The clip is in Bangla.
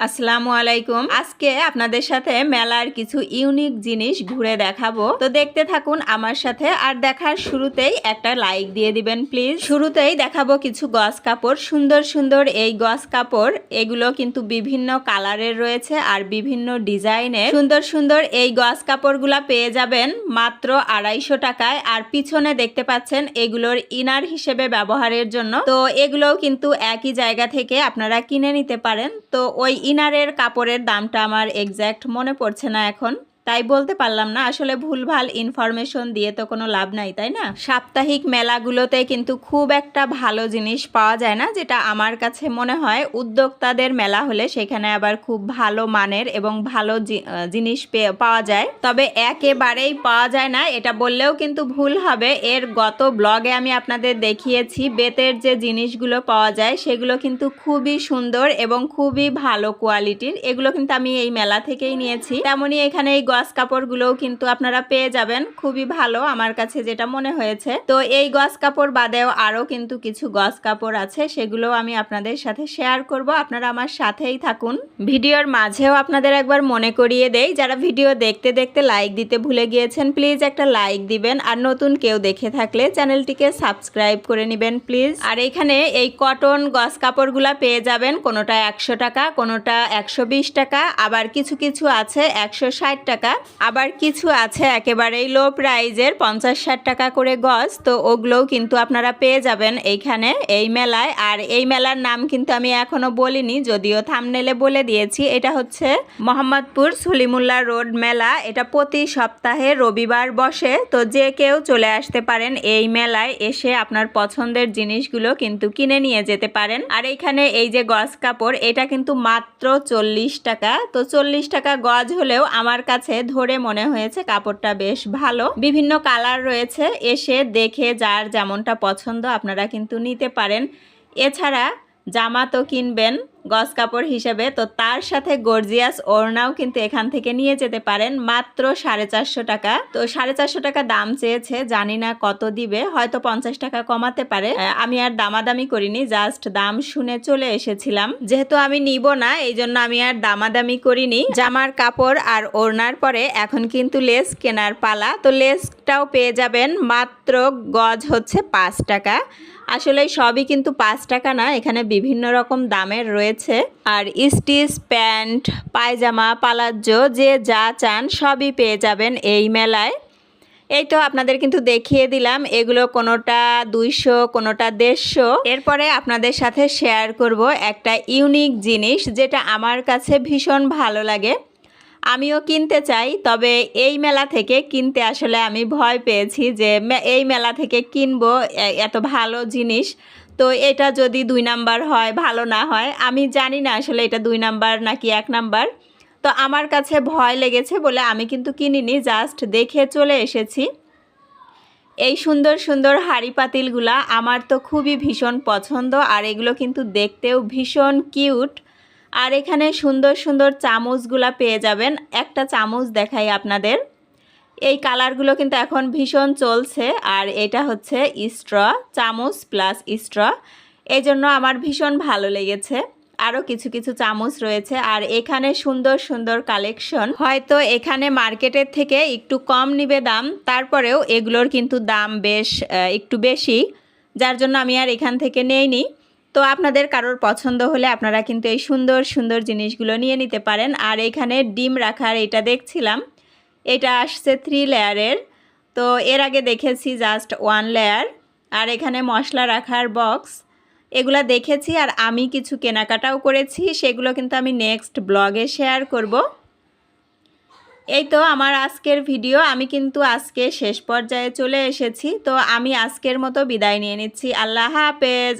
আসসালামু আলাইকুম। আজকে আপনাদের সাথে মেলার কিছু ইউনিক জিনিস ঘুরে দেখাবো। তো দেখতে থাকুন আমার সাথে আর দেখার শুরুতেই একটা লাইক দিয়ে দিবেন, প্লিজ। শুরুতেই দেখাবো কিছু গস কাপড়। সুন্দর সুন্দর এই গস কাপড়, এগুলো কিন্তু বিভিন্ন কালারের রয়েছে আর বিভিন্ন ডিজাইনের। সুন্দর সুন্দর এই গস কাপড়গুলা পেয়ে যাবেন মাত্র আড়াইশো টাকায়। আর পিছনে দেখতে পাচ্ছেন এগুলোর ইনার হিসেবে ব্যবহারের জন্য। তো এগুলোও কিন্তু একই জায়গা থেকে আপনারা কিনে নিতে পারেন। তো ওই ইনারের কাপড়ের দামটা আমার এক্স্যাক্ট মনে পড়ছে না এখন। তাই বলতে পারলাম না, আসলে ভুলভাল ইনফরমেশন দিয়ে তো কোনো লাভ নাই, তাই না? সাপ্তাহিক মেলাগুলোতে কিন্তু খুব একটা ভালো জিনিস পাওয়া যায় না, যেটা আমার কাছে মনে হয় উদ্যোক্তাদের মেলা হলে সেখানে আবার খুব ভালো মানের এবং ভালো জিনিস পাওয়া যায়। তবে একেবারেই পাওয়া যায় না, এটা বললেও কিন্তু ভুল হবে। এর গত ব্লগে আমি আপনাদের দেখিয়েছি, বেতের যে জিনিসগুলো পাওয়া যায়, সেগুলো কিন্তু খুবই সুন্দর এবং খুবই ভালো কোয়ালিটির এগুলো কিন্তু আমি এই মেলা থেকেই নিয়েছি। তেমনই এখানে এই গস কাপড়গুলোও কিন্তু আপনারা পেয়ে যাবেন। খুবই ভালো আমার কাছে যেটা মনে হয়েছে। তো এই গস কাপড় বাদেও আরও কিন্তু কিছু গস কাপড় আছে সেগুলো আমি আপনাদের সাথে শেয়ার করব। আপনারা আমার সাথেই থাকুন। ভিডিওর মাঝেও আপনাদের একবার মনে করিয়ে দেই, যারা ভিডিও দেখতে দেখতে লাইক দিতে ভুলে গিয়েছেন, প্লিজ একটা লাইক দিবেন। আর নতুন কেউ দেখে থাকলে চ্যানেলটিকে সাবস্ক্রাইব করে নেবেন, প্লিজ। আর এখানে এই কটন গস কাপড়গুলা পেয়ে যাবেন, কোনোটা একশো টাকা, কোনোটা একশো বিশ টাকা, আবার কিছু কিছু আছে একশো ষাট টাকা। আবার কিছু আছে, একেবারেই লো প্রাইজের পঞ্চাশ ষাট টাকা করে গজ। তো ওগুলোও কিন্তু আপনারা পেয়ে যাবেন এইখানে, এই মেলায়। আর এই মেলার নাম কিন্তু আমি এখনও বলিনি, যদিও থামনেলে বলে দিয়েছি। এটা হচ্ছে মোহাম্মদপুর সলিমুল্লাহ রোড মেলা। এটা প্রতি সপ্তাহে রবিবার বসে। তো যে কেউ চলে আসতে পারেন এই মেলায়, এসে আপনার পছন্দের জিনিসগুলো কিন্তু কিনে নিয়ে যেতে পারেন। আর এইখানে এই যে গজ কাপড়, এটা কিন্তু মাত্র চল্লিশ টাকা। তো চল্লিশ টাকা গজ হলেও আমার কাছে ধরে মনে হয়েছে কাপড়টা বেশ ভালো। বিভিন্ন কালার রয়েছে, এসে দেখে যার যেমনটা পছন্দ আপনারা কিন্তু নিতে পারেন। এছাড়া জামা তো কিনবেন গজ কাপড় হিসেবে, তো তার সাথে গর্জিয়াস ওড়নাও কিন্তু এখান থেকে নিয়ে যেতে পারেন, মাত্র সাড়ে চারশো টাকা। তো সাড়ে চারশো টাকা দাম চেয়েছে, জানি না কত দিবে, হয়তো পঞ্চাশ টাকা কমাতে পারে। আমি আর দামাদামি করিনি, জাস্ট দাম শুনে চলে এসেছিলাম। যেহেতু আমি নিব না, এই জন্য আমি আর দামাদামি করিনি। জামার কাপড় আর ওড়নার পরে এখন কিন্তু লেস কেনার পালা, তো লেসটাও পেয়ে যাবেন, মাত্র গজ হচ্ছে পাঁচ টাকা। আসলে সবই কিন্তু পাঁচ টাকা না, এখানে বিভিন্ন রকম দামের রয়েছে। আর স্টিচ, প্যান্ট, পায়জামা, পালাজ্জো, যে যা চান সবই পেয়ে যাবেন এই মেলায়। এই তো আপনাদের কিন্তু দেখিয়ে দিলাম, এগুলো কোনোটা দুইশো, কোনোটা দেড়শো। এরপরে আপনাদের সাথে শেয়ার করব একটা ইউনিক জিনিস, যেটা আমার কাছে ভীষণ ভালো লাগে। আমিও কিনতে চাই, তবে এই মেলা থেকে কিনতে আসলে আমি ভয় পেয়েছি যে এই মেলা থেকে কিনবো এত ভালো জিনিস। তো এটা যদি দুই নাম্বার হয়, ভালো না হয়, আমি জানি না আসলে এটা দুই নাম্বার নাকি এক নাম্বার। তো আমার কাছে ভয় লেগেছে বলে আমি কিন্তু কিনিনি, জাস্ট দেখে চলে এসেছি। এই সুন্দর সুন্দর হাঁড়ি পাতিলগুলা আমার তো খুবই ভীষণ পছন্দ, আর এগুলো কিন্তু দেখতেও ভীষণ কিউট। আর এখানে সুন্দর সুন্দর চামচগুলা পেয়ে যাবেন। একটা চামচ দেখাই আপনাদের। এই কালারগুলো কিন্তু এখন ভীষণ চলছে। আর এটা হচ্ছে স্ট্র চামচ প্লাস স্ট্র এই জন্য আমার ভীষণ ভালো লেগেছে। আরও কিছু কিছু চামচ রয়েছে। আর এখানে সুন্দর সুন্দর কালেকশন। হয়তো এখানে মার্কেটের থেকে একটু কম নিবে দাম। তারপরেও এগুলোর কিন্তু দাম বেশ একটু বেশি। যার জন্য আমি আর এখান থেকে নেইনি। তো আপনাদের কারোর পছন্দ হলে আপনারা কিন্তু এই সুন্দর সুন্দর জিনিসগুলো নিয়ে নিতে পারেন। আর এখানে ডিম রাখার এটা দেখছিলাম, এটা আসছে থ্রি লেয়ারের তো এর আগে দেখেছি জাস্ট ওয়ান লেয়ার আর এখানে মশলা রাখার বক্স এগুলা দেখেছি আর আমি কিছু কেনাকাটাও করেছি, সেগুলো কিন্তু আমি নেক্সট ব্লগে শেয়ার করব। এই তো আমার আজকের ভিডিও আমি কিন্তু আজকে শেষ পর্যায়ে চলে এসেছি। তো আমি আজকের মতো বিদায় নিয়ে নিচ্ছি। আল্লাহ হাফেজ।